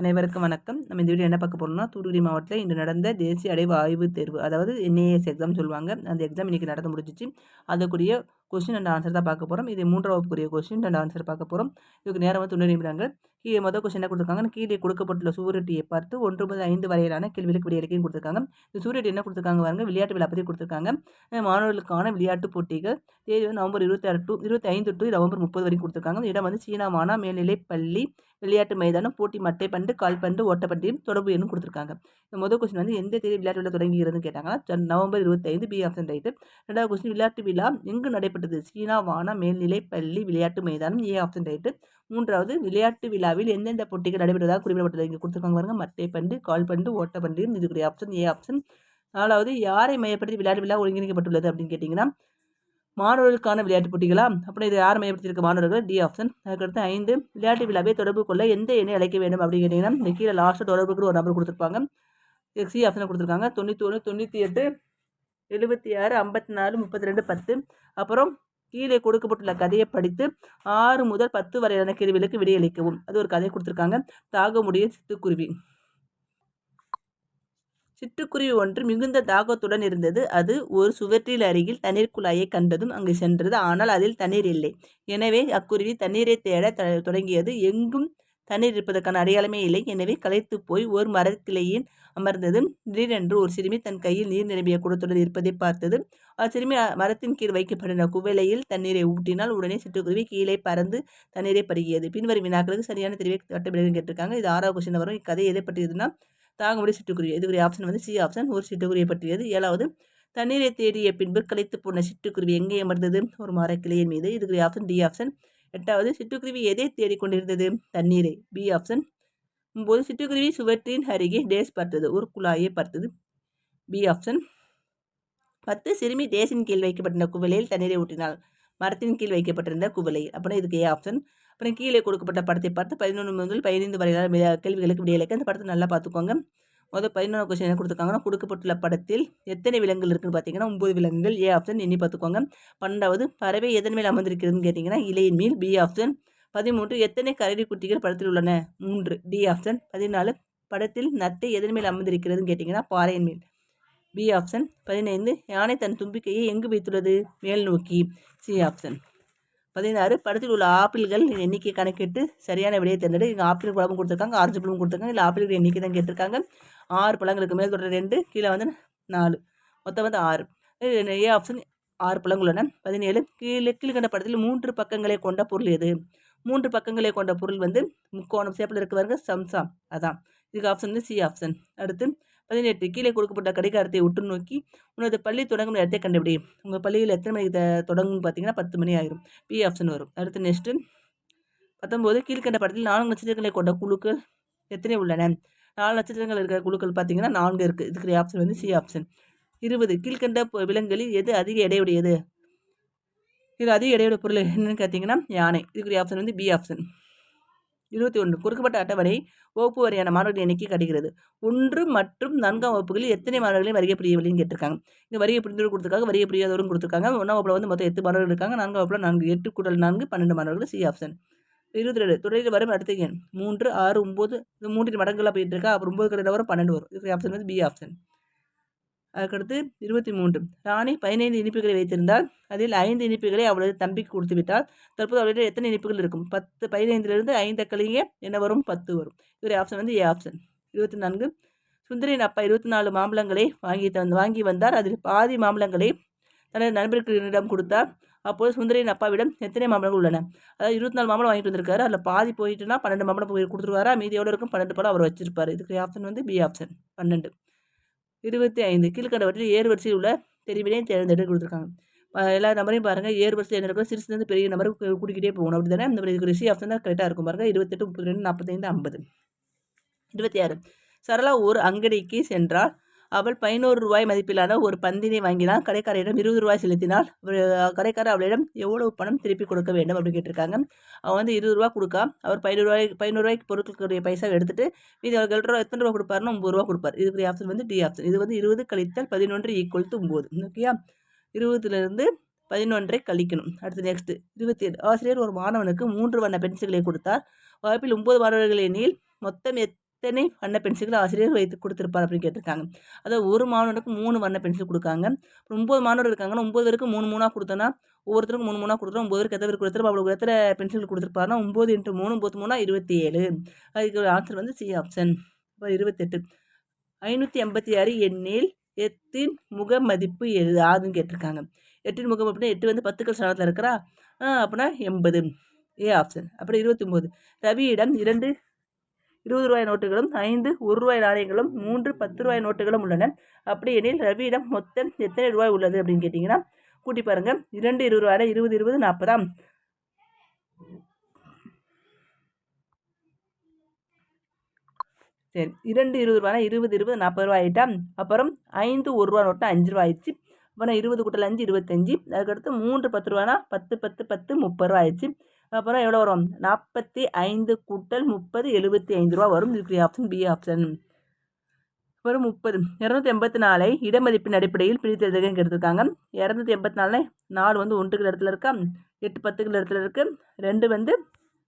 அனைவருக்கும் வணக்கம். நம்ம இந்த வீடியோ என்ன பார்க்க போகிறோம்னா தூத்துக்குடி மாவட்டத்தில் இன்று நடந்த தேசிய அடைவு ஆய்வு தேர்வு அதாவது என்ஏஎஸ் எக்ஸாம் சொல்லுவாங்க. அந்த எக்ஸாம் இன்றைக்கி நடந்து முடிஞ்சிச்சு. அதுக்குரிய கொஸ்டின் அண்ட் ஆன்சர் தான் பார்க்க போகிறோம் இது மூன்றாம் வகுப்புக்குரிய கொஸ்டின் அண்ட் ஆன்சர் பார்க்க போகிறோம் இதுக்கு நேரம் வந்து தொண்ணூறு நிமிடங்கள். கீழே மொதல் கொஸ்டின் என்ன கொடுத்துருக்காங்க. கீழே கொடுக்கப்பட்டுள்ள சூரியட்டியை பார்த்து ஒன்று முதல் ஐந்து வரையிலான கேள்விகளுக்கு விடையளிக்கையும் கொடுத்துருக்காங்க. இந்த சூரியட்டி என்ன கொடுத்துருக்காங்க பாருங்க? விளையாட்டு விழா பற்றி கொடுத்துருக்காங்க. மாணவர்களுக்கான விளையாட்டு போட்டிகள். தேதி வந்து நவம்பர் இருபத்தி ஆறு டு இருபத்தி ஐந்து டு நவம்பர் முப்பது வரைக்கும் கொடுத்துருக்காங்க. இடம் வந்து சீனா மானா மேல்நிலை பள்ளி விளையாட்டு மைதானம் போட்டி மட்டை பந்து கால்பந்து ஓட்டப்பந்தயம் தொடர்பு எண்ணும் கொடுத்துருக்காங்க. இந்த முதல் கொஸ்டின் வந்து எந்த தேதி விளையாட்டு விழா தொடங்குகிறதுன்னு கேட்டாங்கன்னா நவம்பர் இருபத்தைந்து பி ஆப்ஷன் ரைட்டு. ரெண்டாவது கொஸ்டின் விளையாட்டு விழா எங்கு நடைபெற்றது? சீனா வானா மேல்நிலை பள்ளி விளையாட்டு மைதானம் ஏ ஆப்ஷன் ரைட்டு மூன்றாவது விளையாட்டு விழாவில் எந்தெந்த போட்டிகள் நடைபெறுவதாக குறிப்பிடப்பட்டது? இங்கே கொடுத்துருக்காங்க பாருங்க. மட்டை பந்து கால்பந்து ஓட்டப்பந்தயம் இதுக்குரிய ஆப்ஷன் ஏ ஆப்ஷன் நாலாவது யாரை மையப்படுத்தி விளையாட்டு விழா ஒருங்கிணைக்கப்பட்டுள்ளது அப்படின்னு கேட்டிங்கன்னா மாணவர்களுக்கான விளையாட்டு போட்டிகளா? அப்புறம் இது யார் மையப்படுத்தியிருக்க? மாணவர்கள் டி ஆப்ஷன் அதுக்கடுத்து ஐந்து விளையாட்டு விழாவை தொடர்பு கொள்ள எந்த எண்ணை அழைக்க வேண்டும் அப்படின்னு கேட்டிங்கன்னா இந்த கீழே லாஸ்ட்டு தொடர்புக்கு ஒரு நம்பர் கொடுத்துருப்பாங்க. சி ஆப்ஷனை கொடுத்துருக்காங்க. தொண்ணூற்றி ஒன்று தொண்ணூற்றி எட்டு எழுபத்தி ஆறு ஐம்பத்தி நாலு முப்பத்தி ரெண்டு பத்து. அப்புறம் கீழே கொடுக்கப்பட்டுள்ள கதையை படித்து ஆறு முதல் பத்து வரையான கேள்விகளுக்கு விடையளிக்கவும். அது ஒரு கதை கொடுத்துருக்காங்க. தாகமுடைய சித்துக்குருவி சிட்டுக்குருவி ஒன்று மிகுந்த தாகத்துடன் இருந்தது. அது ஒரு சுவற்றில் அருகில் தண்ணீர் குழாயை கண்டதும் அங்கு சென்றது. ஆனால் அதில் தண்ணீர் இல்லை. எனவே அக்குருவி தண்ணீரை தேட தொடங்கியது. எங்கும் தண்ணீர் இருப்பதற்கான அடையாளமே இல்லை. எனவே களைத்து போய் ஒரு மரக்கிளையின் அமர்ந்தது திடீரென்று ஒரு சிறுமி தன் கையில் நீர் நிரம்பிய குடத்துடன் இருப்பதை பார்த்தது. அச்சிறுமி மரத்தின் கீழ் வைக்கப்பட்ட குவலையில் தண்ணீரை ஊட்டினால் உடனே சிட்டுக்குருவி கீழே பறந்து தண்ணீரை பருகியது. பின்வரும் வினாக்களுக்கு சரியான தெரிவை கட்டப்படுகிறது கேட்டிருக்காங்க. இது ஆறாவது கொஸ்டின் வரும். இக்கதை எதை பற்றியதுன்னா தாகமுடி சிட்டுக்குருவி. இதுக்குரிய ஆப்ஷன் வந்து சி ஆப்ஷன் ஒரு சிட்டுக்குருவியை பற்றியது. ஏழாவது தண்ணீரை தேடிய பின்பு களைத்து போன சிட்டுக்குருவி எங்கே அமர்ந்தது? ஒரு மரக்கிளையின் மீது. இதுக்குரிய ஆப்ஷன் டி ஆப்ஷன் எட்டாவது சிட்டுக்குருவி எதை தேடிக்கொண்டிருந்தது? தண்ணீரை. பி ஆப்ஷன் ஒன்பது சிட்டுக்குருவி சுவற்றின் அருகே டேஸ் பார்த்தது. ஒரு குழாயை பார்த்தது. பி ஆப்ஷன் பத்து சிறுமி டேஸின் கீழ் வைக்கப்பட்டிருந்த குவலையில் தண்ணீரை ஊட்டினாள் மரத்தின் கீழ் வைக்கப்பட்டிருந்த குவலை அப்படின்னா இதுக்கு ஏ ஆப்ஷன் அப்புறம் கீழே கொடுக்கப்பட்ட படத்தை பார்த்து பதினொன்று முதல் பதினைந்து வரையிலான கேள்விகளுக்கு விடையளிக்க அந்த படத்தை நல்லா பார்த்துக்கோங்க. முதல் பதினொன்று கொஸ்டின் என்ன கொடுத்துருக்காங்கன்னா கொடுக்கப்பட்டுள்ள படத்தில் எத்தனை விலங்குகள் இருக்குன்னு பார்த்தீங்கன்னா ஒம்பது விலங்குகள் ஏ ஆப்ஷன் எண்ணி பார்த்துக்கோங்க. பன்னெண்டாவது பறவை எதன் மேல் அமர்ந்திருக்கிறதுன்னு கேட்டிங்கன்னா இலையின் மேல் பி ஆப்ஷன் பதிமூன்று எத்தனை கரடி குட்டிகள் படத்தில் உள்ளன? மூன்று டி ஆப்ஷன் பதினாலு படத்தில் நத்தை எதன் மேல் அமர்ந்திருக்கிறதுன்னு கேட்டிங்கன்னா பாறையின் மேல். பி ஆப்ஷன் பதினைந்து யானை தன் தும்பிக்கையை எங்கு வைத்துள்ளது? மேல் நோக்கி. சி ஆப்ஷன் பதினாறு படத்தில் உள்ள ஆப்பிள்கள் எண்ணிக்கை கணக்கிட்டு சரியான விடையை தேர்ந்தெடு. இங்கே ஆப்பிள் பழமும் கொடுத்துருக்காங்க ஆரஞ்சு பழமும் கொடுத்துருக்காங்க. இல்லை ஆப்பிள்கள் எண்ணிக்கை தான் கேட்டிருக்காங்க. ஆறு பழங்களுக்கு மேல் தொடர் ரெண்டு கீழே வந்து நாலு. மொத்தம் வந்து ஆறு. ஏ ஆப்ஷன் ஆறு பழங்கள் உள்ளன. பதினேழு கீழே கீழ்கண்ட படத்தில் மூன்று பக்கங்களை கொண்ட பொருள் எது? மூன்று பக்கங்களை கொண்ட பொருள் வந்து முக்கோணம் சேப்பில் இருக்கிறவங்க சம்சாம் அதான். இதுக்கு ஆப்ஷன் வந்து சி ஆப்ஷன் அடுத்து பதினெட்டு கீழே கொடுக்கப்பட்ட கடிகாரத்தை உற்று நோக்கி உனது பள்ளி தொடங்கும் நேரத்தை கண்டுபிடி. உங்கள் பள்ளியில் எத்தனை மணிக்கு தொடங்கும்னு பார்த்தீங்கன்னா பத்து மணி ஆயிரும். பி ஆப்ஷன் வரும். அடுத்து நெக்ஸ்ட்டு பத்தொம்போது கீழ்கண்ட படத்தில் நான்கு நட்சத்திரங்களை கொண்ட குழுக்கள் எத்தனை உள்ளன? நாலு நட்சத்திரங்கள் இருக்கிற குழுக்கள் பார்த்தீங்கன்னா நான்கு இருக்குது இதுக்கு ஆப்ஷன் வந்து சி ஆப்ஷன் இருபது கீழ்கண்ட விலங்குகளில் எது அதிக எடையுடையது? இது அதிக எடையுடைய பொருள் என்னென்னு பார்த்தீங்கன்னா யானை. இதுக்குரிய ஆப்ஷன் வந்து பி ஆப்ஷன் இருபத்தி ஒன்று கொடுக்கப்பட்ட அட்டவணை வகுப்பு வரையான மாணவர்கள் எண்ணிக்கை கிடைக்கிறது ஒன்று மற்றும் நான்காம் வகுப்புகளில் எத்தனை மாணவர்களையும் வருகை புரியவில்லைன்னு கேட்டிருக்காங்க. இங்கே வரியை புரிந்தவர் கொடுத்துருக்காங்க வரியை புரியாதவரும் கொடுத்துருக்காங்க. ஒன்றாம் வகுப்பில் வந்து மொத்தம் எட்டு மாணவர்கள் இருக்காங்க. நான்காம் வகுப்பில் நான்கு எட்டு கூடல் நான்கு பன்னெண்டு மாணவர்கள் சி ஆப்ஷன் இருபத்தி ரெண்டு துறையில் வரும் அடுத்த எண். மூன்று ஆறு ஒம்பது இது மூன்றின் மடங்குகளாக போயிட்டு இருக்கா. அப்புறம் ஒம்பது கடையில் வரும் பன்னெண்டு வரும். இது ஆப்ஷன் வந்து பி ஆப்ஷன் அதுக்கடுத்து இருபத்தி மூன்று. ராணி பதினைந்து இனிப்புகளை வைத்திருந்தால் அதில் ஐந்து இனிப்புகளை அவளது தம்பிக்கு கொடுத்து விட்டால் தற்போது அவளிடம் எத்தனை இனிப்புகள் இருக்கும்? பத்து பதினைந்திலிருந்து ஐந்து கழிங்க என்ன வரும் பத்து வரும். இதோடைய ஆப்ஷன் வந்து ஏ ஆப்ஷன் இருபத்தி நான்கு. சுந்தரின் அப்பா இருபத்தி நாலு மாம்பழங்களை வாங்கி தந்து வாங்கி வந்தார். அதில் பாதி மாம்பழங்களை தனது நண்பர்களிடம் கொடுத்தார். அப்போது சுந்தரின் அப்பாவிடம் எத்தனை மாம்பழங்கள் உள்ளன? அதாவது இருபத்தி நாலு மாம்பழம் வாங்கிட்டு வந்திருக்காரு. அதில் பாதி போயிட்டுனா பன்னெண்டு மாம்பழம் போய் கொடுத்துருவாரா? மீதி எவ்வளோ இருக்கும் பன்னெண்டு பழம் அவர் வச்சிருப்பார். இதுக்கு ஆப்ஷன் வந்து பி ஆப்ஷன் பன்னெண்டு. இருபத்தி ஐந்து கீழ்கண்டவற்றில் ஏறு வரிசையில் உள்ள தெரிவினை தேர்ந்தெடுத்து கொடுத்துருக்காங்க. எல்லா நம்பரையும் பாருங்கள் ஏறு வரிசை என்ன இருக்கும் சிறுசுலேருந்து பெரிய நம்பர் கூட்டிக்கிட்டே போகணும். அப்படி தானே இந்த இதுக்கு ரிசி ஆப்ஷன் தான் கரெக்டாக இருக்கும் பாருங்கள் இருபத்தெட்டு முப்பத்தி ரெண்டு நாற்பத்தைந்து ஐம்பது. இருபத்தி ஆறு. சரளா ஒரு அங்கடிக்கு சென்றால் அவள் பதினோரு ரூபாய் மதிப்பிலான ஒரு பந்தினை வாங்கினால் கடைக்காரரிடம் இருபது ரூபாய் செலுத்தினால் கடைக்காரர் அவளிடம் எவ்வளவு பணம் திருப்பி கொடுக்க வேண்டும் அப்படின்னு கேட்டிருக்காங்க. அவன் வந்து இருபது ரூபா கொடுக்கா. அவர் பதினோரு ரூபாய் பதினோரு ரூபாய்க்கு பொருட்களுடைய பைசா எடுத்துட்டு இது அவர்கள் ரூபா எத்தனை ரூபா கொடுப்பாருன்னு ஒம்பது ரூபா கொடுப்பார். இதுக்குரிய ஆப்ஷன் வந்து டி ஆப்ஷன் இது வந்து இருபது கழித்தல் பதினொன்று ஈக்குவல் டு ஒம்பது ஓகேயா? இருபதுலேருந்து பதினொன்றை கழிக்கணும். அடுத்து நெக்ஸ்ட் இருபத்தி ஏழு ஆசிரியர் ஒரு மாணவனுக்கு மூன்று வண்ண பென்சில்களை கொடுத்தார். வகுப்பில் ஒன்பது மாணவர்கள் எண்ணில் மொத்தம் எத் எத்தனை வண்ண பென்சில்கள் ஆசிரியர் வைத்து கொடுத்துருப்பார் அப்படின்னு கேட்டிருக்காங்க. அதாவது ஒரு மாணவனுக்கு மூணு வண்ண பென்சில் கொடுக்காங்க. ஒம்பது மாணவர் இருக்காங்கன்னா ஒம்பது பேருக்கு மூணு மூணாக கொடுத்தோன்னா ஒவ்வொருத்தருக்கும் மூணு மூணாக கொடுத்துரும் ஒம்பது பேருக்கு எத்தனை பேர் கொடுத்துருப்போம் அவ்வளோ எத்தனை பென்சில் கொடுத்துருப்பாருன்னா ஒம்பது இன்ட்டு மூணு ஒம்பது மூணா இருபத்தி ஏழு அதுக்கு ஆன்சர் வந்து சி ஆப்ஷன் இப்போ இருபத்தெட்டு. ஐநூற்றி எண்பத்தி ஆறு எண்ணில் எத்தின் முக மதிப்பு எது ஆதுன்னு கேட்டிருக்காங்க. எட்டின் முகம் அப்படின்னா எட்டு வந்து பத்துக்கள் சனத்தில் இருக்கிறா. அப்படின்னா எண்பது. ஏ ஆப்ஷன் அப்புறம் இருபத்தி ஒம்பது ரவியிடம் இரண்டு இருபது ரூபாய் நோட்டுகளும் ஐந்து ஒரு ரூபாய் நாணயங்களும் மூன்று பத்து ரூபாய் நோட்டுகளும் உள்ளன. அப்படி எனில் ரவியிடம் மொத்தம் எத்தனை ரூபாய் உள்ளது அப்படின்னு கேட்டிங்கன்னா கூட்டி பாருங்கள் இரண்டு இருபது ரூபாய் இருபது இருபது நாற்பதாம் சரி. இரண்டு இருபது ரூபாய் இருபது இருபது நாற்பது ரூபாய் ஆகிட்டாம் அப்புறம் ஐந்து ஒரு ரூபா நோட்டு அஞ்சு ரூபா ஆயிடுச்சு. அப்புறம் இருபது குட்டல் அஞ்சு இருபத்தஞ்சி. அதுக்கடுத்து மூன்று பத்து ரூபானா பத்து பத்து பத்து முப்பது ரூபா ஆயிடுச்சு. அப்புறம் எவ்வளோ வரும்? நாற்பத்தி ஐந்து கூட்டல் முப்பது எழுபத்தி ஐந்து ரூபா வரும். இதுக்கு ஆப்ஷன் பி ஆப்ஷன் அப்புறம் முப்பது. இரநூத்தி எண்பத்தி நாலை இடமதிப்பின் அடிப்படையில் பிரித்து எழுதுகன்னு எடுத்திருக்காங்க. இரநூத்தி எண்பத்தி நாலு நாலு வந்து ஒன்றுகள் இடத்துல இருக்கா. எட்டு பத்துகள் இடத்துல இருக்குது ரெண்டு வந்து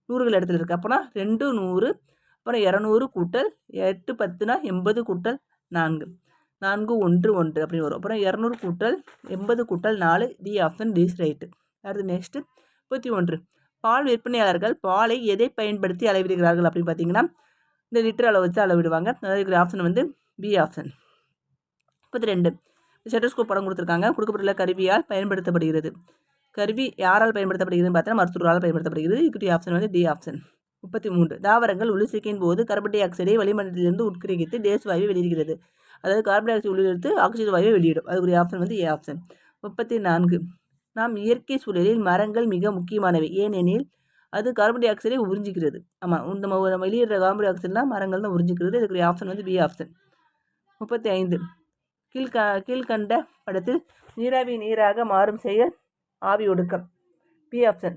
நூறுகள் இடத்துல இருக்குது அப்போனா ரெண்டு நூறு அப்புறம் இரநூறு கூட்டல் எட்டு பத்துனா எண்பது கூட்டல் நான்கு. நான்கு ஒன்று ஒன்று அப்படின்னு வரும். அப்புறம் இரநூறு கூட்டல் எண்பது கூட்டல் நாலு. டி ஆப்ஷன் டிஸ் ரைட்டு அடுத்து நெக்ஸ்ட்டு முப்பத்தி ஒன்று. பால் விற்பனையாளர்கள் பாலை எதை பயன்படுத்தி அளவிடுகிறார்கள் அப்படின்னு பார்த்தீங்கன்னா இந்த லிட்டர் அளவு வச்சு அளவிடுவாங்க. அதாவது ஆப்ஷன் வந்து பி ஆப்ஷன் முப்பத்தி ரெண்டு ஸ்டெட்டோஸ்கோப் படம் கொடுத்துருக்காங்க. கொடுக்கப்பட்டுள்ள கருவியால் பயன்படுத்தப்படுகிறது. கருவி யாரால் பயன்படுத்தப்படுகிறதுன்னு பார்த்தா மருத்துவரால் பயன்படுத்தப்படுகிறது. இக்விட்டி ஆப்ஷன் வந்து டி ஆப்ஷன் முப்பத்தி மூன்று தாவரங்கள் உளிசிக்கையின் போது கார்பன் டை ஆக்சைடை வளிமண்டலத்திலிருந்து உட்கிரகித்து டேஸ் வாயு வெளியிடுகிறது. அதாவது கார்பன் டை ஆக்சைடு உள்ளிருந்து ஆக்சிஜன் வாயுவை வெளியிடும். அதுக்குரிய ஆப்ஷன் வந்து ஏ ஆப்ஷன் முப்பத்தி நான்கு நாம் இயற்கை சூழலில் மரங்கள் மிக முக்கியமானவை. ஏனெனில் அது கார்பன் டை ஆக்சைடை உறிஞ்சிக்கிறது ஆமாம் இந்த வெளியிடுற கார்பன் டை ஆக்சைட்லாம் மரங்கள் தான் உறிஞ்சிக்கிறது. இதுக்குரிய ஆப்ஷன் வந்து பி ஆப்ஷன் முப்பத்தி ஐந்து கீழ்க கீழ்கண்ட படத்தில் நீராவி நீராக மாறும் செயல் ஆவி ஒடுக்கம். பி ஆப்ஷன்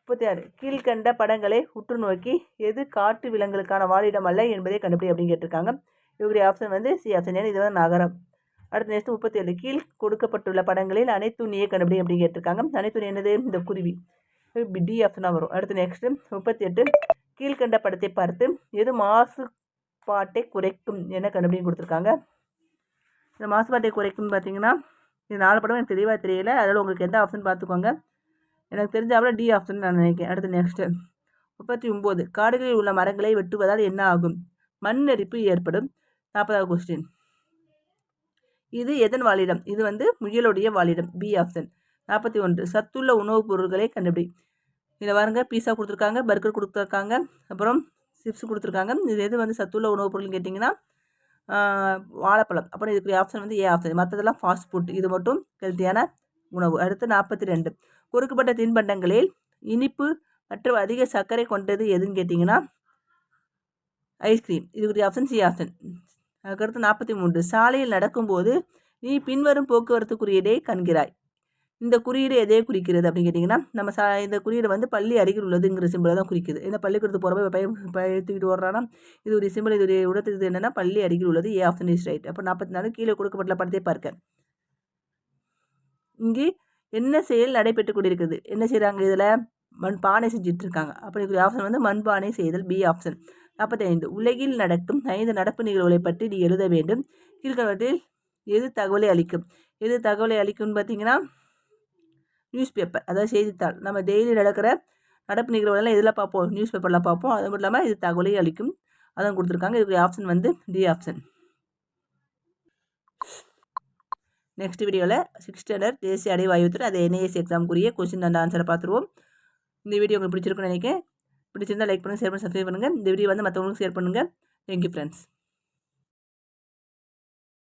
முப்பத்தி ஆறு கீழ்கண்ட படங்களை உற்று நோக்கி எது காட்டு விலங்குகளுக்கான வாழிடம் அல்ல என்பதை கண்டுபிடி அப்படின்னு கேட்டிருக்காங்க. இவருடைய ஆப்ஷன் வந்து சி ஆப்ஷன் ஏன்னா இது வந்து நகரம். அடுத்து நெக்ஸ்ட் முப்பத்தி ஏழு கீழ் கொடுக்கப்பட்டுள்ள படங்களில் அனைத்துணியை கண்டுபிடி அப்படின்னு கேட்டிருக்காங்க. அனைத்துணி என்னது? இந்த குருவி. டி ஆப்ஷனாக வரும். அடுத்து நெக்ஸ்ட்டு முப்பத்தி எட்டு கீழ்கண்ட படத்தை பார்த்து எது மாசுபாட்டை குறைக்கும் என கண்டுபிடி கொடுத்துருக்காங்க. இந்த மாசுபாட்டை குறைக்கும்னு பார்த்தீங்கன்னா இந்த நாலு படம் எனக்கு தெளிவாக தெரியல. அதோட உங்களுக்கு எந்த ஆப்ஷன் பார்த்துக்கோங்க. எனக்கு தெரிஞ்சாவில் டி ஆப்ஷன் நான் நினைக்கிறேன். அடுத்து நெக்ஸ்ட்டு முப்பத்தி ஒம்பது காடுகளில் உள்ள மரங்களை வெட்டுவதால் என்ன ஆகும்? மண் அரிப்பு ஏற்படும். நாற்பதாவது கொஸ்டின் இது எதன் வாழிடம் இது வந்து முயலுடைய வாழிடம் பி ஆப்ஷன் நாற்பத்தி ஒன்று. சத்துள்ள உணவுப் பொருட்களை கண்டுபிடி. இதில் பாருங்க பீஸா கொடுத்துருக்காங்க பர்கர் கொடுத்துருக்காங்க அப்புறம் சிப்ஸ் கொடுத்துருக்காங்க. இது எது வந்து சத்துள்ள உணவுப் பொருள்னு கேட்டிங்கன்னா வாழைப்பழம். அப்புறம் இதுக்குரிய ஆப்ஷன் வந்து ஏ ஆப்ஷன் மற்றதெல்லாம் ஃபாஸ்ட் ஃபுட் இது மட்டும் ஹெல்த்தியான உணவு. அடுத்து நாற்பத்தி ரெண்டு. கொடுக்கப்பட்ட தின்பண்டங்களில் இனிப்பு மற்றும் அதிக சர்க்கரை கொண்டது எதுன்னு கேட்டிங்கன்னா ஐஸ்கிரீம் இதுக்குரிய ஆப்ஷன் சி ஆப்ஷன் அதுக்கடுத்து நாற்பத்தி மூன்று. சாலையில் நடக்கும்போது நீ பின்வரும் போக்குவரத்து குறியீடை காண்கிறாய். இந்த குறியீடு எதையே குறிக்கிறது அப்படின்னு கேட்டிங்கன்னா நம்ம சா இந்த குறியீடு வந்து பள்ளி அருகில் உள்ளதுங்கிற சிம்பிளை தான் குறிக்குது. இந்த பள்ளிக்கூடத்து போகிறப்ப பய பயத்துக்கிட்டு ஓடுறான்னா இது ஒரு சிம்பிள் இது ஒரு உடத்துக்கு என்னென்னா பள்ளி அருகில் உள்ளது ஏ ஆப்ஷன் இஸ் ரைட் அப்போ நாற்பத்தி நாலு கீழே கொடுக்கப்பட்ட படத்தை பார்க்க. இங்கே என்ன செயல் நடைபெற்று கொண்டிருக்குது? என்ன செய்கிறாங்க இதில்? மண் பானை செஞ்சிட்ருக்காங்க. அப்படி ஆப்ஷன் வந்து மண்பானை செய்தல் பி ஆப்ஷன் நாற்பத்தைந்து. உலகில் நடக்கும் ஐந்து நடப்பு நிகழ்வுகளை பற்றி நீ எழுத வேண்டும். கீழ்கண்டவற்றில் எது தகவலை அளிக்கும்? எது தகவலை அளிக்கும்னு பார்த்தீங்கன்னா நியூஸ் பேப்பர் அதாவது செய்தித்தாள். நம்ம டெய்லி நடக்கிற நடப்பு நிகழ்வுகளெல்லாம் எதில் பார்ப்போம்? நியூஸ் பேப்பரில் பார்ப்போம். அது மட்டும் இல்லாமல் இது தகவலை அளிக்கும். அதான் கொடுத்துருக்காங்க. இதுக்கு ஆப்ஷன் வந்து டி ஆப்ஷன் நெக்ஸ்ட் வீடியோவில் சிக்ஸ்த் ஸ்டாண்டர்ட் தேசிய அடைவாயுத்துறை அது என்ஏஎஸ் எக்ஸாம்க்குரிய கொஸ்டின் அந்த ஆன்சரை பார்த்துருவோம். இந்த வீடியோ உங்களுக்கு பிடிச்சிருக்குன்னு நினைக்கிறேன். பிடிச்சிருந்தால் லைக் பண்ணுங்கள் ஷேர் பண்ணி சப்ஸ்கிரைப் பண்ணுங்கள் இந்த வீடியோ வந்து மற்றவங்களுக்கு ஷேர் பண்ணுங்கள் தேங்க்யூ ஃப்ரெண்ட்ஸ்